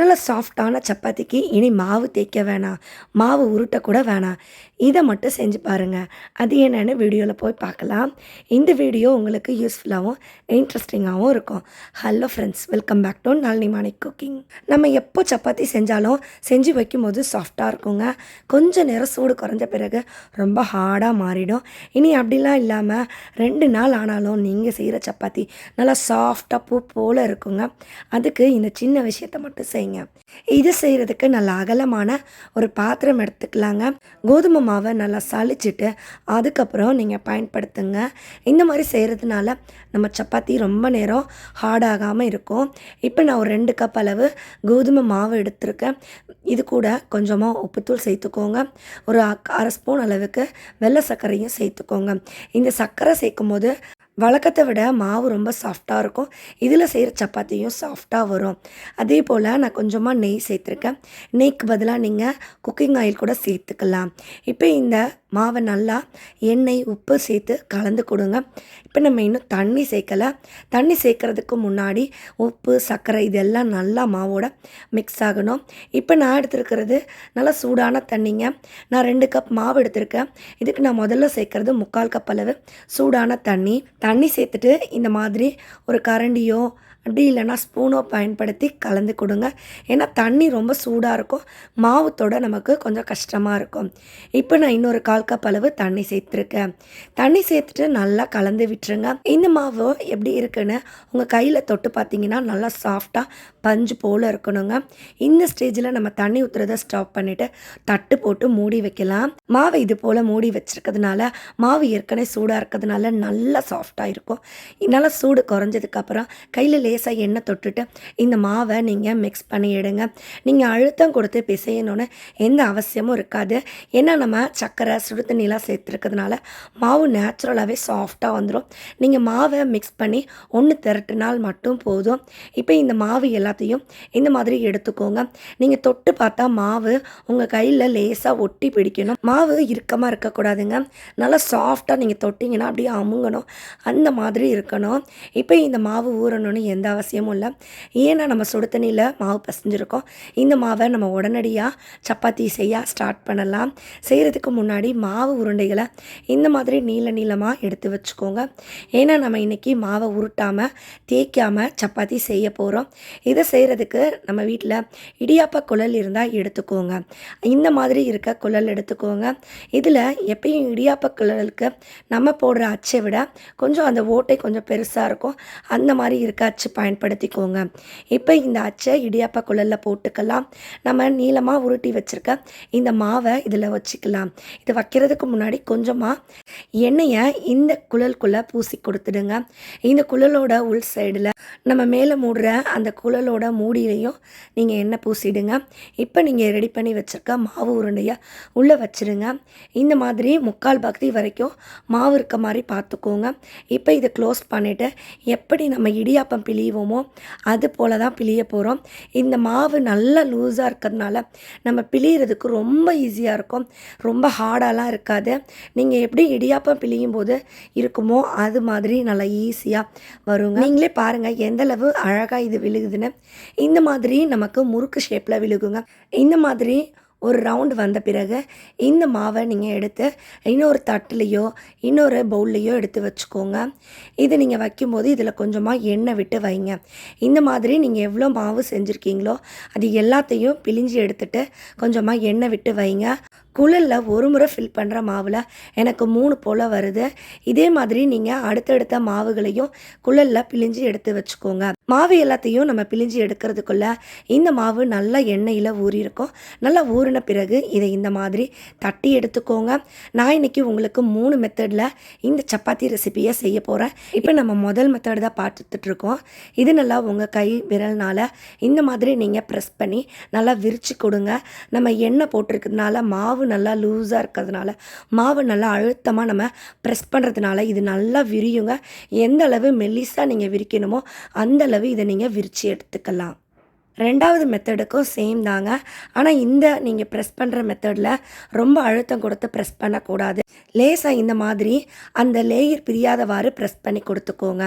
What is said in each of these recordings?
நல்ல சாஃப்டான சப்பாத்திக்கு இனி மாவு தேய்க்க வேணாம் மாவு உருட்ட கூட வேணாம் இதை மட்டும் செஞ்சு பாருங்கள் அது என்னென்னு வீடியோவில் போய் பார்க்கலாம். இந்த வீடியோ உங்களுக்கு யூஸ்ஃபுல்லாகவும் இன்ட்ரெஸ்டிங்காகவும் இருக்கும். Hello friends welcome back to Nalini Manik cooking நம்ம எப்போ சப்பாத்தி செஞ்சாலும் செஞ்சு வைக்கும்போது சாஃப்டாக இருக்குங்க. கொஞ்சம் நேரம் சூடு குறைஞ்ச பிறகு ரொம்ப ஹார்டாக மாறிடும். இனி அப்படிலாம் இல்லாமல் ரெண்டு நாள் ஆனாலும் நீங்கள் செய்கிற சப்பாத்தி நல்லா சாஃப்டாக பூ போல் இருக்குங்க. அதுக்கு இந்த சின்ன விஷயத்தை மட்டும் செய்யுங்க. இது செய்கிறதுக்கு நல்லா அகலமான ஒரு பாத்திரம் எடுத்துக்கலாங்க. கோதுமை மாவை நல்லா சளிச்சிட்டு அதுக்கப்புறம் நீங்கள் பயன்படுத்துங்க. இந்த மாதிரி செய்கிறதுனால நம்ம சப்பாத்தி ரொம்ப நேரம் ஹார்டாகாமல் இருக்கும். இப்போ நான் ஒரு ரெண்டு கப் அளவு கோதுமை மாவு எடுத்திருக்கேன். இது கூட கொஞ்சமாக உப்புத்தூள் சேர்த்துக்கோங்க. ஒரு அக்- அரை ஸ்பூன் அளவுக்கு வெள்ளை சர்க்கரையும் சேர்த்துக்கோங்க. இந்த சர்க்கரை சேர்க்கும் போது வழக்கத்தை விட மாவு ரொம்ப சாஃப்டாக இருக்கும். இதில் செய்கிற சப்பாத்தியும் சாஃப்டாக வரும். அதே போல் நான் கொஞ்சமாக நெய் சேர்த்துருக்கேன். நெய்க்கு பதிலாக நீங்கள் குக்கிங் ஆயில் கூட சேர்த்துக்கலாம். இப்போ இந்த மாவை நல்லா எண்ணெய் உப்பு சேர்த்து கலந்து கொடுங்க. இப்போ நம்ம இன்னும் தண்ணி சேர்க்கலை. தண்ணி சேர்க்கறதுக்கு முன்னாடி உப்பு சர்க்கரை இதெல்லாம் நல்லா மாவோட மிக்ஸ் ஆகணும். இப்போ நான் எடுத்துருக்கிறது நல்லா சூடான தண்ணிங்க. நான் ரெண்டு கப் மாவு எடுத்திருக்கேன். இதுக்கு நான் முதல்ல சேர்க்கறது முக்கால் கப் அளவு சூடான தண்ணி. தண்ணி சேர்த்துட்டு இந்த மாதிரி ஒரு கரண்டியோ அப்படி இல்லைன்னா ஸ்பூனோ பயன்படுத்தி கலந்து கொடுங்க. ஏன்னா தண்ணி ரொம்ப சூடாக இருக்கும். மாவுத்தோட நமக்கு கொஞ்சம் கஷ்டமாக இருக்கும். இப்போ நான் இன்னொரு கால் கப் அளவு தண்ணி சேர்த்துருக்கேன். தண்ணி சேர்த்துட்டு நல்லா கலந்து விட்டுருங்க. இந்த மாவு எப்படி இருக்குன்னு உங்கள் கையில் தொட்டு பார்த்தீங்கன்னா நல்லா சாஃப்டாக பஞ்சு போல் இருக்கணுங்க. இந்த ஸ்டேஜில் நம்ம தண்ணி ஊற்றுறத ஸ்டாப் பண்ணிவிட்டு தட்டு போட்டு மூடி வைக்கலாம். மாவை இது போல் மூடி வச்சிருக்கிறதுனால மாவு ஏற்கனவே சூடாக இருக்கிறதுனால நல்லா சாஃப்டாக இருக்கும். நல்லா சூடு குறைஞ்சதுக்கப்புறம் கையில் லேசாக எண்ணெய் தொட்டுட்டு இந்த மாவை நீங்கள் மிக்ஸ் பண்ணிவிடுங்க நீங்கள் அழுத்தம் கொடுத்து பிசையணும்னு எந்த அவசியமும் இருக்காது. ஏன்னா நம்ம சர்க்கரை சுடு தண்ணிலாம் சேர்த்துருக்கிறதுனால மாவு நேச்சுரலாகவே சாஃப்டாக வந்துடும் நீங்கள் மாவை மிக்ஸ் பண்ணி ஒன்று திரட்டினால் மட்டும் போதும். இப்போ இந்த மாவு எல்லாத்தையும் இந்த மாதிரி எடுத்துக்கோங்க. நீங்கள் தொட்டு பார்த்தா மாவு உங்கள் கையில் லேசாக ஒட்டி பிடிக்கணும். மாவு இறுக்கமாக இருக்கக்கூடாதுங்க. நல்லா சாஃப்டாக நீங்கள் தொட்டிங்கன்னா அப்படியே அமுங்கணும். அந்த மாதிரி இருக்கணும். இப்போ இந்த மாவு ஊறணும்னு எந்த எந்த அவசியமும் இல்லை. ஏன்னா நம்ம சுடு தண்ணியில் மாவு பசைஞ்சிருக்கோம். இந்த மாவை நம்ம உடனடியாக சப்பாத்தி செய்ய ஸ்டார்ட் பண்ணலாம். செய்கிறதுக்கு முன்னாடி மாவு உருண்டைகளை இந்த மாதிரி நீள நீளமாக எடுத்து வச்சுக்கோங்க. ஏன்னா நம்ம இன்றைக்கி மாவை உருட்டாமல் தேய்க்காமல் சப்பாத்தி செய்ய போகிறோம் இதை செய்கிறதுக்கு நம்ம வீட்டில் இடியாப்ப குழல் இருந்தால் எடுத்துக்கோங்க. இந்த மாதிரி இருக்க குழல் எடுத்துக்கோங்க. இதில் எப்பயும் இடியாப்ப குழலுக்கு நம்ம போடுற அச்சை விட கொஞ்சம் அந்த ஓட்டை கொஞ்சம் பெருசாக இருக்கும். அந்த மாதிரி இருக்க அச்சு பயன்படுத்திக்கோங்க. இப்போ இந்த அச்சை இடியாப்ப குழலில் போட்டுக்கலாம். நம்ம நீளமாக உருட்டி வச்சுருக்க இந்த மாவை இதில் வச்சுக்கலாம். இது வைக்கிறதுக்கு முன்னாடி கொஞ்சமாக எண்ணெயை இந்த குழலுக்குள்ளே பூசி கொடுத்துடுங்க. இந்த குழலோட உள் சைடில் நம்ம மேலே மூடுற அந்த குழலோட மூடியிலையும் நீங்கள் எண்ணெய் பூசிடுங்க. இப்போ நீங்கள் ரெடி பண்ணி வச்சுருக்க மாவு உருண்டையை உள்ளே வச்சுருங்க. இந்த மாதிரி முக்கால் பகுதி வரைக்கும் மாவு இருக்க மாதிரி பார்த்துக்கோங்க. இப்போ இதை க்ளோஸ் பண்ணிவிட்டு எப்படி நம்ம இடியாப்பம் பிழிவோமோ அது போல தான் பிழிய போகிறோம் இந்த மாவு நல்லா லூஸாக இருக்கிறதுனால நம்ம பிழியறதுக்கு ரொம்ப ஈஸியாக இருக்கும். ரொம்ப ஹார்டாலாம் இருக்காது. நீங்கள் எப்படி இடியாப்பம் பிழியும் போது இருக்குமோ அது மாதிரி நல்லா ஈஸியாக வருங்க. நீங்களே பாருங்கள் எந்தளவு அழகாக இது விழுகுதுன்னு. இந்த மாதிரி நமக்கு முறுக்கு ஷேப்பில் விழுகுங்க. இந்த மாதிரி ஒரு ரவுண்டு வந்த பிறகு இந்த மாவை நீங்கள் எடுத்து இன்னொரு தட்டுலேயோ இன்னொரு பவுல்லையோ எடுத்து வச்சுக்கோங்க. இது நீங்கள் வைக்கும்போது இதில் கொஞ்சமாக எண்ணெய் விட்டு வைங்க. இந்த மாதிரி நீங்கள் எவ்வளோ மாவு செஞ்சுருக்கீங்களோ அது எல்லாத்தையும் பிழிஞ்சு எடுத்துட்டு கொஞ்சமாக எண்ணெய் விட்டு வைங்க. குழலில் ஒரு முறை ஃபில் பண்ணுற மாவில் எனக்கு மூணு போல் வருது. இதே மாதிரி நீங்கள் அடுத்தடுத்த மாவுகளையும் குழலில் பிழிஞ்சு எடுத்து வச்சுக்கோங்க. மாவு எல்லாத்தையும் நம்ம பிழிஞ்சு எடுக்கிறதுக்குள்ள இந்த மாவு நல்லா எண்ணெயில் ஊறியிருக்கும். நல்லா ஊறின பிறகு இதை இந்த மாதிரி தட்டி எடுத்துக்கோங்க. நான் இன்னைக்கு உங்களுக்கு மூணு மெத்தடில் இந்த சப்பாத்தி ரெசிபியை செய்ய போகிறேன் இப்போ நம்ம முதல் மெத்தட் தான் பார்த்துட்ருக்கோம் இது நல்லா உங்கள் கை விரல்னால் இந்த மாதிரி நீங்கள் ப்ரெஸ் பண்ணி நல்லா விரித்து கொடுங்க. நம்ம எண்ணெய் போட்டிருக்கிறதுனால மாவு நல்லா லூஸாக இருக்கிறதுனால மாவு நல்லா அழுத்தமாக நம்ம ப்ரெஸ் பண்ணுறதுனால இது நல்லா விரியுங்க. எந்த அளவு மெல்லிஸாக நீங்கள் விரிக்கணுமோ அந்த அளவு இதை நீங்கள் விரித்து எடுத்துக்கலாம். ரெண்டாவது மெத்தடுக்கும் சேம் தாங்க. ஆனால் இந்த நீங்கள் ப்ரெஸ் பண்ணுற மெத்தடில் ரொம்ப அழுத்தம் கொடுத்து ப்ரெஸ் பண்ணக்கூடாது. லேசாக இந்த மாதிரி அந்த லேயர் பிரியாதவாறு ப்ரெஸ் பண்ணி கொடுத்துக்கோங்க.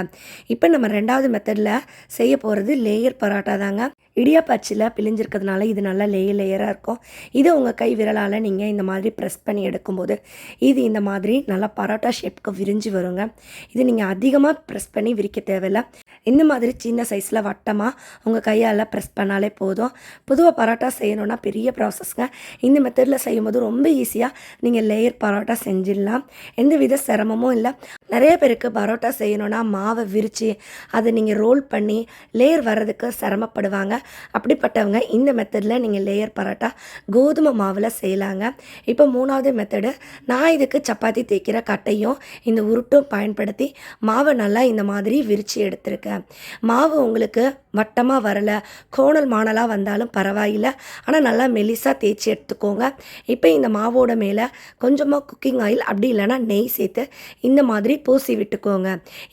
இப்போ நம்ம ரெண்டாவது மெத்தடில் செய்ய போகிறது லேயர் பரோட்டா தாங்க. இடியாப்பாச்சியில் பிழிஞ்சிருக்கிறதுனால இது நல்லா லேயர் லேயராக இருக்கும். இதை உங்கள் கை விரலால் நீங்கள் இந்த மாதிரி ப்ரெஸ் பண்ணி எடுக்கும்போது இது இந்த மாதிரி நல்லா பரோட்டா ஷேப்புக்கு விரிஞ்சு வருங்க. இது நீங்கள் அதிகமாக ப்ரெஸ் பண்ணி விரிக்க தேவையில்ல. இந்த மாதிரி சின்ன சைஸில் வட்டமாக உங்கள் கையால் ப்ரெஸ் பண்ணாலே போதும். பொதுவாக பரோட்டா செய்யணுன்னா பெரிய ப்ராசஸ்ங்க இந்த மெத்தடில் செய்யும்போது ரொம்ப ஈஸியாக நீங்கள் லேயர் பரோட்டா செஞ்சிடலாம். எந்த வித சிரமமும் இல்லை. நிறைய பேருக்கு பரோட்டா செய்யணுன்னா மாவை விரித்து அதை நீங்கள் ரோல் பண்ணி லேயர் வர்றதுக்கு சிரமப்படுவாங்க. அப்படிப்பட்டவங்க இந்த மெத்தடில் நீங்கள் லேயர் பரோட்டா கோதுமை மாவில் செய்யலாங்க. இப்போ மூணாவது மெத்தடு நான் இதுக்கு சப்பாத்தி தேய்க்கிற கட்டையும் இந்த உருட்டும் பயன்படுத்தி மாவை நல்லா இந்த மாதிரி விரித்து எடுத்திருக்கேன். மாவு உங்களுக்கு வட்டமாக வரலை. கோணல் மாணலாக வந்தாலும் பரவாயில்லை. ஆனால் நல்லா மெலிசாக தேய்ச்சி எடுத்துக்கோங்க. இப்போ இந்த மாவோட மேலே கொஞ்சமாக குக்கிங் ஆயில் அப்படி இல்லைன்னா நெய் சேர்த்து இந்த மாதிரி பூசி விட்டுக்கோங்க.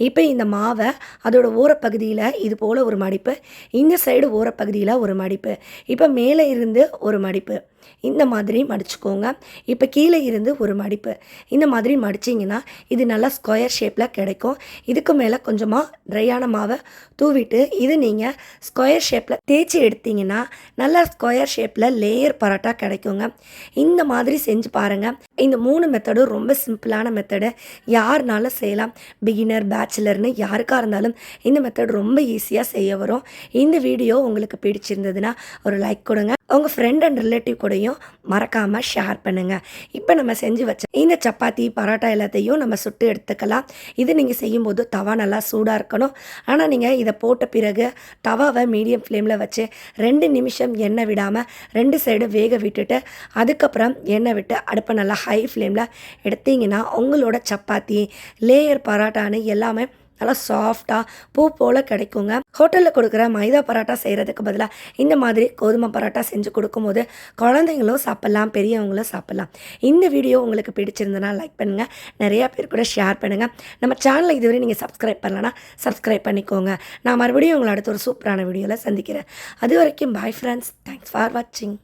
இப்போ இந்த மாவை அதோட ஓரப்பகுதியில் இது போல் ஒரு மடிப்பு இந்த சைடு ஓரப்பகுதியில் ஒரு மடிப்பு இப்போ மேலே இருந்து ஒரு மடிப்பு. இந்த மாதிரி மடிச்சுக்கோங்க. இப்போ கீழே இருந்து ஒரு மடிப்பு. இந்த மாதிரி மடிச்சிங்கன்னா இது நல்லா ஸ்கொயர் ஷேப்பில் கிடைக்கும். இதுக்கு மேலே கொஞ்சமாக ட்ரையான மாவை தூவிட்டு இது நீங்கள் ஸ்கொயர் ஷேப்பில் தேய்ச்சி எடுத்தீங்கன்னா நல்லா ஸ்கொயர் ஷேப்பில் லேயர் பரோட்டா கிடைக்குங்க. இந்த மாதிரி செஞ்சு பாருங்கள் இந்த மூணு மெத்தடும் ரொம்ப சிம்பிளான மெத்தடை யாருனாலும் செய்யலாம். பிகினர் பேச்சுலர்னு யாருக்காக இருந்தாலும் இந்த மெத்தட் ரொம்ப ஈஸியாக செய்ய வரும். இந்த வீடியோ உங்களுக்கு பிடிச்சிருந்ததுன்னா ஒரு லைக் கொடுங்க. உங்கள் ஃப்ரெண்ட் அண்ட் ரிலேட்டிவ் கூடயும் மறக்காமல் ஷேர் பண்ணுங்கள் இப்போ நம்ம செஞ்சு வச்ச இந்த சப்பாத்தி பரோட்டா எல்லாத்தையும் நம்ம சுட்டு எடுத்துக்கலாம். இது நீங்கள் செய்யும்போது தவா நல்லா சூடாக இருக்கணும். ஆனால் நீங்கள் இதை போட்ட பிறகு தவாவை மீடியம் ஃப்ளேமில் வச்சு ரெண்டு நிமிஷம் எண்ணெய் விடாமல் ரெண்டு சைடு வேக விட்டுட்டு அதுக்கப்புறம் எண்ணெய் விட்டு அடுப்பை நல்லா ஹை ஃப்ளேமில் எடுத்தீங்கன்னா உங்களோட சப்பாத்தி லேயர் பரோட்டான்னு எல்லாமே நல்லா சாஃப்டாக பூ போல் கிடைக்குங்க. ஹோட்டலில் கொடுக்குற மைதா பரோட்டா செய்கிறதுக்கு பதிலாக இந்த மாதிரி கோதுமை பரோட்டா செஞ்சு கொடுக்கும்போது குழந்தைங்களும் சாப்பிட்லாம் பெரியவங்களும் சாப்பிட்லாம். இந்த வீடியோ உங்களுக்கு பிடிச்சிருந்தனா லைக் பண்ணுங்கள் நிறையா பேர் கூட ஷேர் பண்ணுங்கள் நம்ம சேனலை இதுவரை நீங்கள் சப்ஸ்கிரைப் பண்ணலன்னா சப்ஸ்கிரைப் பண்ணிக்கோங்க. நான் மறுபடியும் உங்களை அடுத்த ஒரு சூப்பரான வீடியோவில் சந்திக்கிறேன். அது வரைக்கும் பாய் ஃப்ரெண்ட்ஸ் தேங்க்ஸ் ஃபார் வாட்சிங்